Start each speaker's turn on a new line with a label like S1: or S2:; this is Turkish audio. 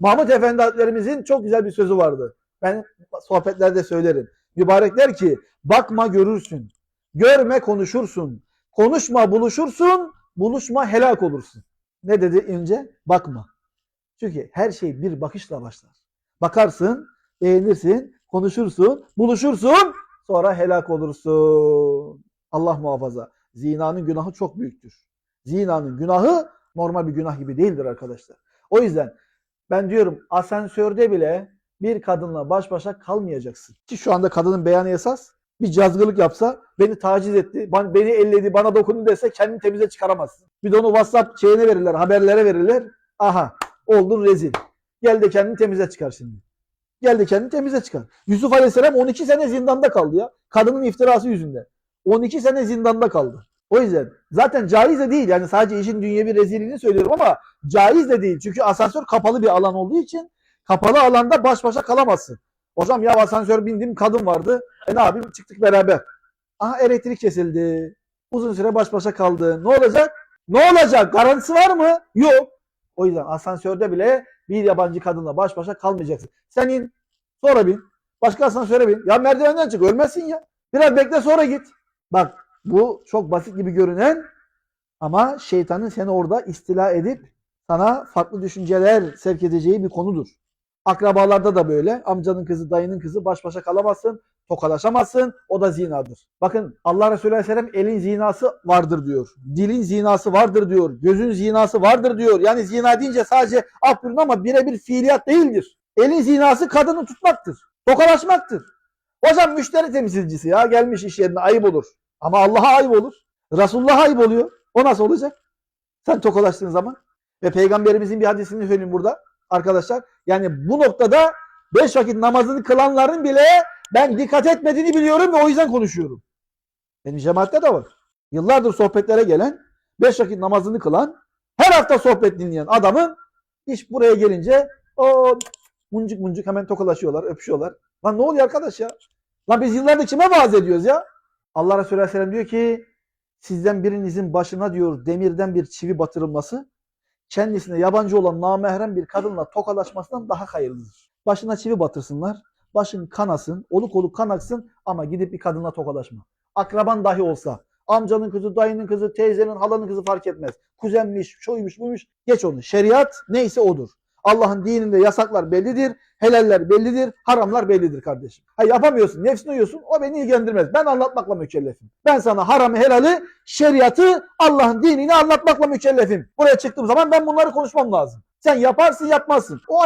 S1: Mahmut Efendi Hazretlerimizin çok güzel bir sözü vardı. Ben sohbetlerde söylerim. Mübarek der ki bakma görürsün. Görme konuşursun. Konuşma buluşursun. Buluşma helak olursun. Ne dedi önce? Bakma. Çünkü her şey bir bakışla başlar. Bakarsın, beğenirsin, konuşursun, buluşursun, sonra helak olursun. Allah muhafaza. Zinanın günahı çok büyüktür. Zinanın günahı normal bir günah gibi değildir arkadaşlar. O yüzden ben diyorum asansörde bile bir kadınla baş başa kalmayacaksın. Ki şu anda kadının beyanı esas bir cazgırlık yapsa beni taciz etti, beni elledi, bana dokundu dese kendini temize çıkaramazsın. Bir de onu WhatsApp şeyine verirler, haberlere verirler. Aha oldun rezil. Gel de kendini temize çıkar şimdi. Gel de kendini temize çıkar. Yusuf Aleyhisselam 12 sene zindanda kaldı ya. Kadının iftirası yüzünden. 12 sene zindanda kaldı. O yüzden zaten caiz de değil. Yani sadece işin dünyevi rezilliğini söylüyorum ama caiz de değil. Çünkü asansör kapalı bir alan olduğu için kapalı alanda baş başa kalamazsın. Hocam ya asansör bindim kadın vardı. E ne yapayım çıktık beraber. Aha elektrik kesildi. Uzun süre baş başa kaldı. Ne olacak? Ne olacak? Garantisi var mı? Yok. O yüzden asansörde bile bir yabancı kadınla baş başa kalmayacaksın. Sen in, sonra bin. Başka asansöre bin. Ya merdivenden çık, ölmezsin ya. Biraz bekle sonra git. Bak bu çok basit gibi görünen ama şeytanın seni orada istila edip sana farklı düşünceler sevk edeceği bir konudur. Akrabalarda da böyle. Amcanın kızı, dayının kızı baş başa kalamazsın, tokalaşamazsın. O da zinadır. Bakın Allah Resulü Aleyhisselam elin zinası vardır diyor. Dilin zinası vardır diyor. Gözün zinası vardır diyor. Yani zina deyince sadece af ama birebir fiiliyat değildir. Elin zinası kadını tutmaktır. Tokalaşmaktır. Hocam müşteri temsilcisi ya gelmiş iş yerine ayıp olur. Ama Allah'a ayıp olur. Resulullah'a ayıp oluyor. O nasıl olacak? Sen tokalaştığın zaman. Ve peygamberimizin bir hadisini söyleyeyim burada arkadaşlar. Yani bu noktada beş vakit namazını kılanların bile ben dikkat etmediğini biliyorum ve o yüzden konuşuyorum. Benim cemaatte de var. Yıllardır sohbetlere gelen, beş vakit namazını kılan, her hafta sohbet dinleyen adamın iş buraya gelince o muncuk muncuk hemen tokalaşıyorlar, öpüşüyorlar. Lan ne oluyor arkadaş ya? Lan biz yıllardır kime vaaz ediyoruz ya? Allah Resulü Aleyhisselam diyor ki sizden birinizin başına diyor demirden bir çivi batırılması kendisine yabancı olan namahrem bir kadınla tokalaşmasından daha hayırlıdır. Başına çivi batırsınlar, başın kanasın, oluk oluk kan aksın ama gidip bir kadınla tokalaşma. Akraban dahi olsa, amcanın kızı, dayının kızı, teyzenin, halanın kızı fark etmez. Kuzenmiş, şuymuş, buymuş, geç onu. Şeriat neyse odur. Allah'ın dininde yasaklar bellidir, helaller bellidir, haramlar bellidir kardeşim. Ha yapamıyorsun, nefsini uyuyorsun, o beni ilgilendirmez. Ben anlatmakla mükellefim. Ben sana haramı, helali, şeriatı, Allah'ın dinini anlatmakla mükellefim. Buraya çıktığım zaman ben bunları konuşmam lazım. Sen yaparsın, yapmazsın. O